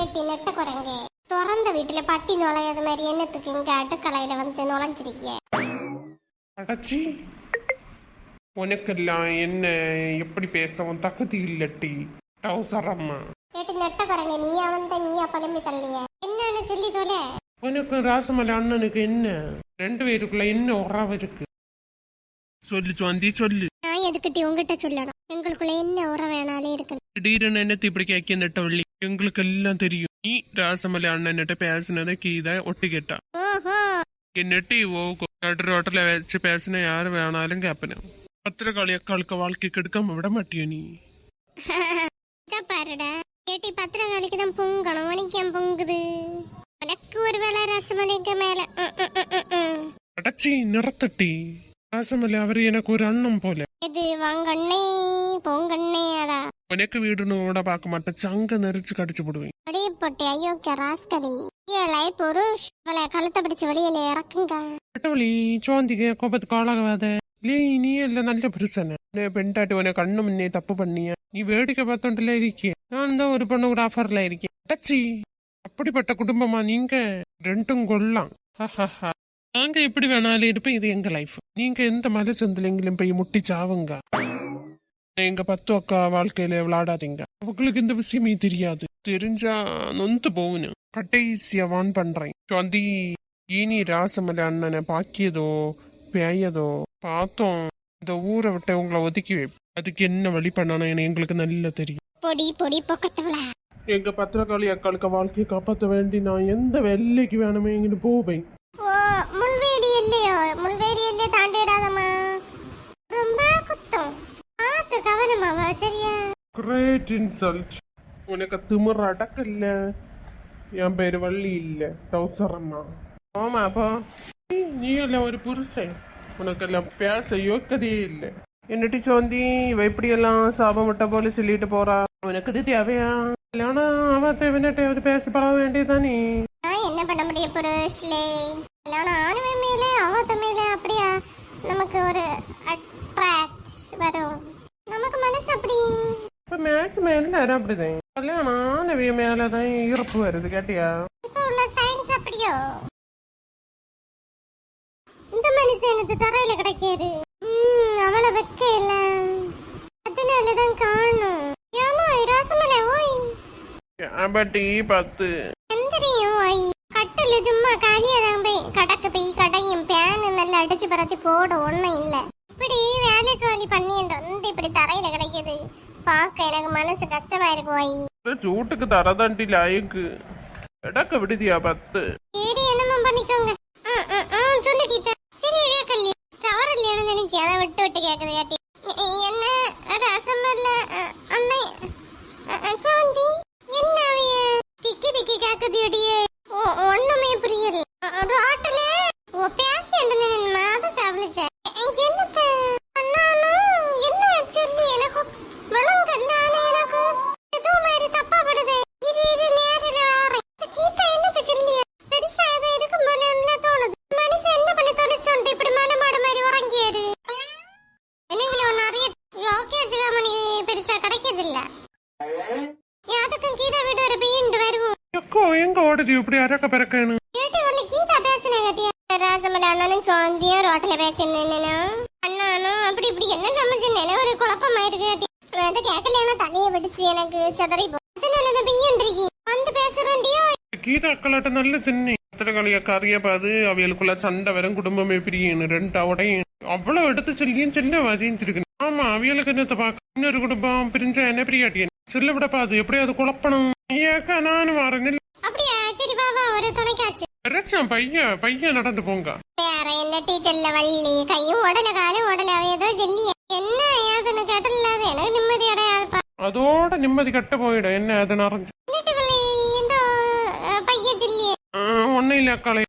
ஏட்டி நெட்ட குரங்கு. திறந்த வீட்டுல பட்டி நுழையாத மாதிரி என்னத்துக்கு இங்க அடுக்கலையில வந்து நுழைஞ்சிருக்கீங்க அடச்சி. உனக்கெல்லாம் என்ன? எப்படி பேசவும் தகுதி இல்லட்டி. டவுசர் அம்மா. நெட்ட குரங்கு நீயா வந்த நீயா புலம்பி தள்ளிய? என்னன்னு சொல்லி தொலை உனக்கு ராசமலை அண்ணனுக்கு என்ன? ரெண்டு பேருக்குள்ள என்ன உறவு இருக்கு? சொல்லு சுவந்தி சொல்லு. நான் எதுக்கிட்டி உங்ககிட்ட சொல்லணும்? எங்களுக்குள்ள என்ன உற வேணாலும் இருக்கு திடீர்னு என்னத்தை இப்படி கேட்க நெட்டவள்ளி எங்களுக்கு எல்லாம் தெரியும் நீ ராசமலை அண்ணன்கிட்ட பேசினதை கீத ஒட்டு கேட்டா ஓஹோ എന്നിട്ട് ഓ നട് റോട്ടിലെ വെച്ച് പേസിനെ ആര് വേണാലും കേപ്പനും അത്ര കളിയൊക്കെ வாழ்க்கைக்கு எடுக்காம விட மாட்டியோ நீ இத பாருடா ஏட்டி பத்திரகாளிக்கு தான் பொங்கணும் உனக்கு ஏன் பொங்குது உனக்கு ஒரு வேளை ரசமலைக்கு மேல ம், ம், ம், ம், ம். அடச்சி நிறத்தட்டி ராசமலை அவரு எனக்கு ஒரு அண்ணன் போல இது வாங்கண்ணே பொங்கண்ணே அடா உனக்கு வீடுன்னு கூட பார்க்க மாட்டேன் சங்க நெரிச்சு கடிச்சு போடுவேன் அடியே போட்டு ஐயோ ராஸ்கலி ஏழை புருஷ் அவளை கழுத்தை பிடிச்சு வெளியில இறக்குங்க അട്ടവളി ചോന്തിക്ക് കോപ്പത്ത് കോളാകാതെ ലേ നീ അല്ല നല്ല പുരുഷന് പെണ്ടാട്ടി ഓനെ കണ്ണു മുന്നേ തപ്പ് പണിയ നീ വേടിക്ക பார்த்தோண்டல இருக்கு நான் தான் ஒரு பொண்ணு கூட ஆஃபர்ல இருக்கேன் அடச்சி அப்படிப்பட்ட குடும்பமா நீங்க ரெண்டும் கொள்ளலாம் ஹஹஹா. நாங்க எப்படி வேணாலும் இருப்போம் இது எங்க லைஃப் நீங்க எந்த மலை எங்க பத்து அக்கா வாழ்க்கையில விளையாடாதீங்க. அவங்களுக்கு இந்த விஷயமே தெரியாது. தெரிஞ்சா நொந்து போகணும் கடைசியா வான் பண்றேன். சுவாந்தி இனி ராசமலை அண்ணனை பாக்கியதோ பேயதோ பார்த்தோம். இந்த ஊரை விட்டு உங்களை ஒதுக்கி வைப்போம். அதுக்கு என்ன வழி பண்ணணும் எங்களுக்கு நல்லா தெரியும். பொடி பொடி பொக்கத்தவள. எங்க பத்திரக்காளி அக்காளுக்கு வாழ்க்கையை காப்பாற்ற வேண்டி நான் எந்த வெள்ளைக்கு வேணுமே இங்கிட்டு போவேன். ஓ முள்வேலி இல்லையோ முள்வேலி இல்லையோ? திமிர அடக்கல்ல. என் பேரு வள்ளி இல்ல டவுசர் அம்மா ஆமா அப்போ. நீ இல்ல ஒரு புருஷன். உனக்கெல்லாம் பேச யோக்கதே இல்ல. என்னட்டி சோந்தி இவ இப்படியெல்லாம் சாபமிட்ட போல சொல்லிட்டு போறா? உனக்கு இது தேவையா? இல்லைனா அவ தேவையாவது பேசி பழக வேண்டியதானே என்ன பண்ண முடியும் புருஷ்லே இல்லைனா ஆணுமை மேல அவத்த மேல அப்படியா? நமக்கு ஒரு அட்ராக்ட் வரும். மனசு அப்படி இப்ப மேக்ஸ் மேல எல்லாரும் அப்படிதான் கல்யாணம் ஆனவிய மேலதான் ஈர்ப்பு வருது கேட்டியா? இப்போ உள்ள சயின்ஸ் அப்படியோ? இந்த மனுஷன் எனக்கு தரையில கிடைக்காது அவளை வைக்க இல்ல. அதனாலதான் காணும். ஏமா ராசமலை ஓய். பட்டி பத்து. கட்டுல சும்மா காலியாதான் போய் கடக்கு போய் கடையும் பேனு நல்லா அடிச்சு பரத்தி போட ஒண்ணும் இல்ல. வேலை ஜோலி பண்ணிட்டு வந்து இப்படி தரையில கிடைக்குது. பார்க்க எனக்கு மனசு கஷ்டமா இருக்கு இந்த சூட்டுக்கு தரதாண்டி லாயக்கு. எடக்க விடுதியா பத்து. சரி என்னமா பண்ணிக்கோங்க. ம், ம், ம், சொல்லு கீதா சரி கேட்கலையே டவர் இல்லையானு நினைச்சு அதை விட்டு விட்டு கேட்குது கேட்டி என்ன ரசமல்ல அண்ணே சாந்தி என்ன அவைய திக்கி திக்கி கேட்குது அடியே ஒண்ணுமே புரியல ரோட்டில் ஓ பேசி இருந்தேன் மாத கவலிச்ச என்னத்த அண்ணானும் என்ன சொல்லி எனக்கு விளங்கல எனக்கு ஏதோ மாதிரி தப்பா படுது இரு இரு நேரில் வாரேன் கீதா என்னத்த சொல்லிய பெருசா ஏதோ இருக்கும் போல தோணுது மனுஷன் என்ன பண்ணி தொலைச்சோண்டு இப்படி மலை மாடு மாதிரி உறங்கியாரு என்னங்களே ஒன்னு அறிய ஓகே சிகாமணி பெருசா கிடைக்கிறது இல்ல அதுக்கும் கீதா வீடு வர பெய்யுண்டு வருவோம் எக்கோ எங்க ஓடுது இப்படி அரக்க பறக்கன்னு கேட்டு ஒண்ணு கீதா பேசின கட்டியா? ராசமல அண்ணனும் சோந்தியும் ரோட்ல பேசினேன்னா அண்ணானும் அப்படி இப்படி என்ன சமைச்சுன்னு ஒரு குழப்பமா இருக்கு அதை கேட்கலன்னா தலையை வெடிச்சு எனக்கு சதறி அதனால பெய்யன்றீங்க வந்து பேசுறேன்டியோ? கீதா அக்களாட்ட நல்ல சின்ன. பத்திரக்காளி அக்கா அறியப்பாது அவைகளுக்குள்ள சண்டை வரும் குடும்பமே பிரியும் ரெண்டு உடையும் அவ்வளவு எடுத்து சொல்லியும் செல்ல வஜிச்சிருக்கு ஆமா அவியலுக்கு என்னத்த பார்க்க? இன்னொரு குடும்பம் பிரிஞ்சா என்ன பிரியாட்டியன் செல்ல விடப்பாது எப்படியாவது குழப்பணும். ஏக்கா நானும் வரேன் அப்படியா சரி வா வா ஒரு துணைக்காச்சு கிடைச்சான் பையன் பையன் நடந்து போங்க. வேற என்ன டீச்சர்ல வள்ளி? கையும் உடல காலும் உடல அவ ஏதோ ஜெல்லி என்ன ஏதுன்னு கேட்டல்லாத எனக்கு நிம்மதி அடையாதுப்பா அதோட நிம்மதி கட்ட போயிடும். என்ன அது நிறைஞ்சு பையன் ஜெல்லி ஒன்னும் இல்ல அக்காளே.